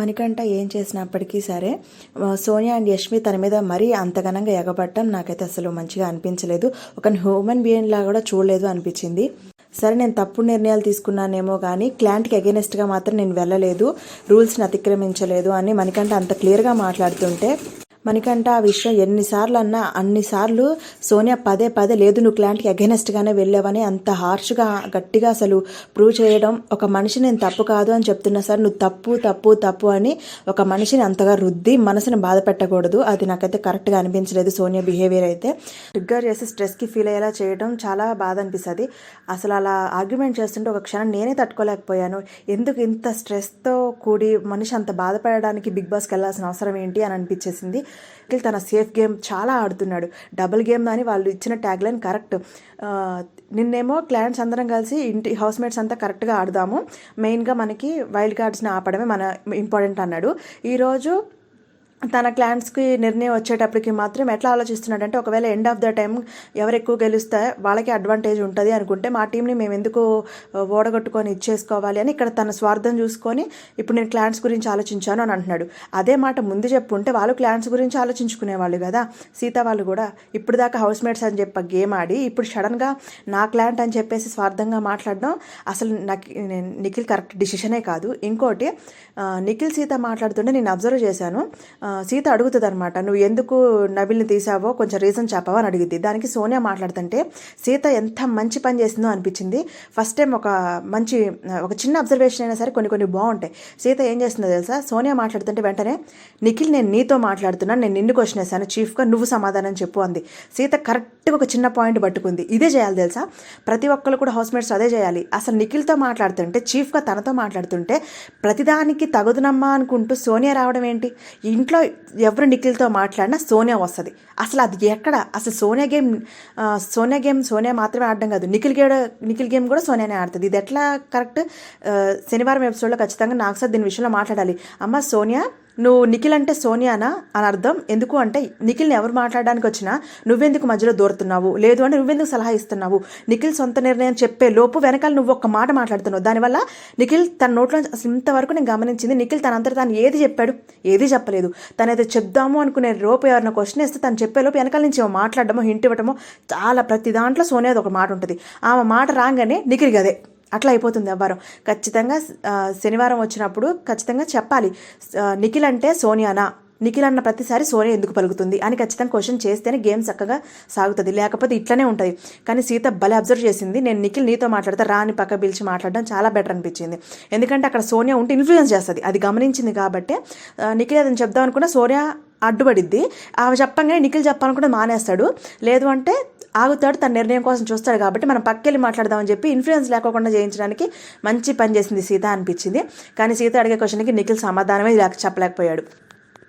మణికంఠ ఏం చేసినప్పటికీ సరే సోనియా అండ్ యష్మి తన మీద మరీ అంతగనంగా ఎగబట్టడం నాకైతే అసలు మంచిగా అనిపించలేదు. ఒక హ్యూమన్ బీయింగ్ లా కూడా చూడలేదు అనిపించింది. సరే నేను తప్పుడు నిర్ణయాలు తీసుకున్నానేమో కానీ క్లాంట్కి అగేనెస్ట్గా మాత్రం నేను వెళ్ళలేదు. రూల్స్ని అతిక్రమించలేదు అని మణికంఠ అంత క్లియర్గా మాట్లాడుతుంటే మనకంటే ఆ విషయం ఎన్నిసార్లు అన్నా అన్నిసార్లు సోనియా పదే పదే లేదు నువ్వు క్లాంట్కి అగెనెస్ట్గానే వెళ్ళావని అంత హార్ష్గా గట్టిగా అసలు ప్రూవ్ చేయడం ఒక మనిషి నేను తప్పు కాదు అని చెప్తున్నా. సార్ నువ్వు తప్పు తప్పు తప్పు అని ఒక మనిషిని అంతగా రుద్ది మనసుని బాధ పెట్టకూడదు. అది నాకైతే కరెక్ట్గా అనిపించలేదు సోనియా బిహేవియర్ అయితే. ట్రిగ్గర్ చేసి స్ట్రెస్కి ఫీల్ అయ్యేలా చేయడం చాలా బాధ అనిపిస్తుంది. అసలు అలా ఆర్గ్యుమెంట్ చేస్తుంటే ఒక క్షణం నేనే తట్టుకోలేకపోయాను. ఎందుకు ఇంత స్ట్రెస్తో కూడి మనిషి అంత బాధపడడానికి బిగ్ బాస్కి వెళ్ళాల్సిన అవసరం ఏంటి అని అనిపించేసింది. నిఖిల్ తన సేఫ్ గేమ్ చాలా ఆడుతున్నాడు. డబుల్ గేమ్ అని వాళ్ళు ఇచ్చిన ట్యాగ్ లైన్ కరెక్ట్. నిన్నేమో క్లయింట్స్ అందరం కలిసి ఇంటి హౌస్ మేట్స్ అంతా కరెక్ట్గా ఆడదాము. మెయిన్గా మనకి వైల్డ్ కార్డ్స్ని ఆపడమే మన ఇంపార్టెంట్ అన్నాడు. ఈరోజు తన క్లాంట్స్కి నిర్ణయం వచ్చేటప్పటికి మాత్రం ఎట్లా ఆలోచిస్తున్నాడంటే ఒకవేళ ఎండ్ ఆఫ్ ద టైం ఎవరు ఎక్కువ గెలిస్తే వాళ్ళకి అడ్వాంటేజ్ ఉంటుంది అనుకుంటే మా టీంని మేము ఎందుకు ఓడగొట్టుకొని ఇచ్చేసుకోవాలి అని ఇక్కడ తన స్వార్థం చూసుకొని ఇప్పుడు నేను క్లాంట్స్ గురించి ఆలోచించాను అని అంటున్నాడు. అదే మాట ముందు చెప్పుంటే వాళ్ళు క్లాంట్స్ గురించి ఆలోచించుకునేవాళ్ళు కదా. సీత వాళ్ళు కూడా ఇప్పుడు దాకా హౌస్ మేట్స్ అని చెప్పి గేమ్ ఆడి ఇప్పుడు సడన్గా నా క్లాంట్ అని చెప్పేసి స్వార్థంగా మాట్లాడడం అసలు నాకు నిఖిల్ కరెక్ట్ డిసిషనే కాదు. ఇంకోటి నిఖిల్ సీత మాట్లాడుతుంటే నేను అబ్జర్వ్ చేశాను సీత అడుగుతుంది అనమాట నువ్వు ఎందుకు నబిల్ని తీసావో కొంచెం రీజన్ చెప్పావో? అని అడిగింది దానికి సోనియా మాట్లాడుతుంటే సీత ఎంత మంచి పని చేసిందో అనిపించింది. ఫస్ట్ టైం ఒక మంచి ఒక చిన్న అబ్జర్వేషన్ అయినా సరే కొన్ని కొన్ని బాగుంటాయి. సీత ఏం చేస్తుందో తెలుసా? సోనియా మాట్లాడుతుంటే వెంటనే నిఖిల్ నేను నీతో మాట్లాడుతున్నాను నేను నిన్ను క్వశ్చన్ వేశాను. చీఫ్గా నువ్వు సమాధానం చెప్పు అంది. సీత కరెక్ట్గా ఒక చిన్న పాయింట్ పట్టుకుంది. ఇదే చేయాలి తెలుసా? ప్రతి ఒక్కరు కూడా హౌస్మేట్స్ అదే చేయాలి. అసలు నిఖిల్తో మాట్లాడుతుంటే చీఫ్గా తనతో మాట్లాడుతుంటే ప్రతిదానికి తగుదునమ్మా అనుకుంటూ సోనియా రావడం ఏంటి? ఇంట్లో ఎవరు నిఖిల్తో మాట్లాడినా సోనియా వస్తుంది. అసలు అది ఎక్కడ? అసలు సోనియా గేమ్ సోనియా గేమ్ సోనియా మాత్రమే ఆడడం కాదు. నిఖిల్ గేమ్ నిఖిల్ గేమ్ కూడా సోనియానే ఆడుతుంది. ఇది ఎట్లా కరెక్ట్? శనివారం ఎపిసోడ్లో ఖచ్చితంగా నాకు సార్ దీని విషయంలో మాట్లాడాలి. అమ్మ సోనియా నువ్వు నిఖిల్ అంటే సోనియానా అని అర్థం? ఎందుకు అంటే నిఖిల్ని ఎవరు మాట్లాడడానికి వచ్చినా నువ్వెందుకు మధ్యలో దూరుతున్నావు? లేదు అంటే నువ్వెందుకు సలహా ఇస్తున్నావు? నిఖిల్ సొంత నిర్ణయం చెప్పే లోపు వెనకాల నువ్వు ఒక్క మాట మాట్లాడుతున్నావు. దానివల్ల నిఖిల్ తన నోట్లో అసలు ఇంతవరకు నేను గమనించింది నిఖిల్ తనంతట తాను ఏది చెప్పాడు? ఏది చెప్పలేదు. తను చెప్దాము అనుకునే లోపు ఎవరైనా క్వశ్చన్ ఇస్తే తను చెప్పే లోపు వెనకాల నుంచి ఏమో మాట్లాడడమో హింట్ ఇవ్వటమో చాలా ప్రతి దాంట్లో సోనియాది ఒక మాట ఉంటుంది. ఆమె మాట రాగానే నిఖిల్ గదే అట్లా అయిపోతుంది అవ్వారం. ఖచ్చితంగా శనివారం వచ్చినప్పుడు ఖచ్చితంగా చెప్పాలి. నిఖిల్ అంటే సోనియానా? నిఖిల్ అన్న ప్రతిసారి సోనియా ఎందుకు పలుకుతుంది అని ఖచ్చితంగా క్వశ్చన్ చేస్తేనే గేమ్ చక్కగా సాగుతుంది. లేకపోతే ఇట్లనే ఉంటుంది. కానీ సీత భలే అబ్జర్వ్ చేసింది. నేను నిఖిల్ నీతో మాట్లాడితే రాని పక్క పిలిచి మాట్లాడడం చాలా బెటర్ అనిపించింది. ఎందుకంటే అక్కడ సోనియా ఉంటే ఇన్ఫ్లుయెన్స్ చేస్తుంది. అది గమనించింది కాబట్టి నిఖిల్ అదని చెప్దాం అనుకున్న సోనియా అడ్డుపడిద్ది. ఆమె చెప్పంగానే నిఖిల్ చెప్పాలనుకుంటే మానేస్తాడు. లేదు అంటే ఆగుతాడు తన నిర్ణయం కోసం చూస్తాడు కాబట్టి మనం పక్కెళ్ళి మాట్లాడదామని చెప్పి ఇన్ఫ్లుయెన్స్ లేకోకుండా చేయించడానికి మంచి పని చేసింది సీత అనిపించింది. కానీ సీత అడిగే క్వశ్చన్కి నిఖిల్ సమాధానమే లేక చెప్పలేకపోయాడు.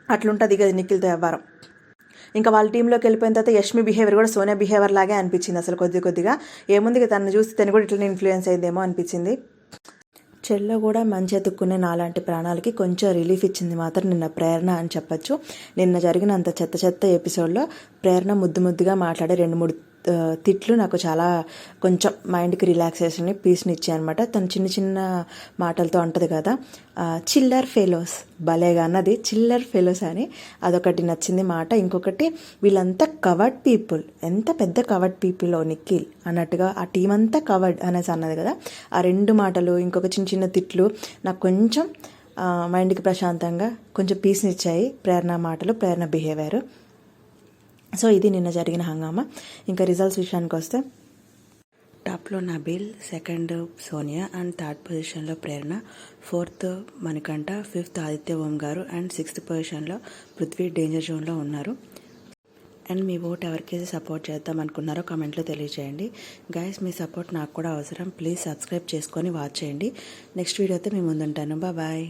అట్లుంటుంది ఇక నిఖిల్తో వ్యవహారం. ఇంకా వాళ్ళ టీంలోకి వెళ్ళిపోయిన తర్వాత యష్మి బిహేవియర్ కూడా సోనియా బిహేవియర్ లాగే అనిపించింది అసలు కొద్ది కొద్దిగా. ఏముంది తను చూసి తను కూడా ఇట్లనే ఇన్ఫ్లుయెన్స్ అయిందేమో అనిపించింది. చెల్లో కూడా మంచి ఎత్తుక్కునే నాలాంటి ప్రాణాలకి కొంచెం రిలీఫ్ ఇచ్చింది మాత్రం నిన్న ప్రేరణ అని చెప్పొచ్చు. నిన్న జరిగిన అంత చెత్త చెత్త ఎపిసోడ్లో ప్రేరణ ముద్దు ముద్దుగా మాట్లాడే రెండు మూడు తిట్లు నాకు చాలా కొంచెం మైండ్కి రిలాక్సేషన్ పీస్ని ఇచ్చాయి అనమాట తను చిన్న చిన్న మాటలతో అంటది కదా చిల్లర్ ఫెలోస్ భలేగా అన్నది. చిల్లర్ ఫెలోస్ అని అదొకటి నచ్చింది మాట. ఇంకొకటి వీళ్ళంతా కవర్డ్ పీపుల్. ఎంత పెద్ద కవర్డ్ పీపుల్ నిఖిల్ అన్నట్టుగా ఆ టీం అంతా కవర్డ్ అనేసి అన్నది కదా. ఆ రెండు మాటలు ఇంకొక చిన్న చిన్న తిట్లు నాకు కొంచెం మైండ్కి ప్రశాంతంగా కొంచెం పీస్ని ఇచ్చాయి ప్రేరణ మాటలు ప్రేరణ బిహేవియర్. సో ఇది నిన్న జరిగిన హంగామా. ఇంకా రిజల్ట్స్ విషయానికి వస్తే టాప్లో Nabeel second Sonia and third పొజిషన్లో Prerana fourth Manikanta fifth Aditya Om garu and sixth పొజిషన్లో పృథ్వీ డేంజర్ జోన్లో ఉన్నారు. అండ్ మీ ఓట్ ఎవరికైతే సపోర్ట్ చేద్దాం అనుకున్నారో కమెంట్లో తెలియజేయండి గైస్ మీ సపోర్ట్ నాకు కూడా అవసరం. ప్లీజ్ సబ్స్క్రైబ్ చేసుకొని వాచ్ చేయండి. నెక్స్ట్ వీడియోతో మీ ముందుంటాను. బాయ్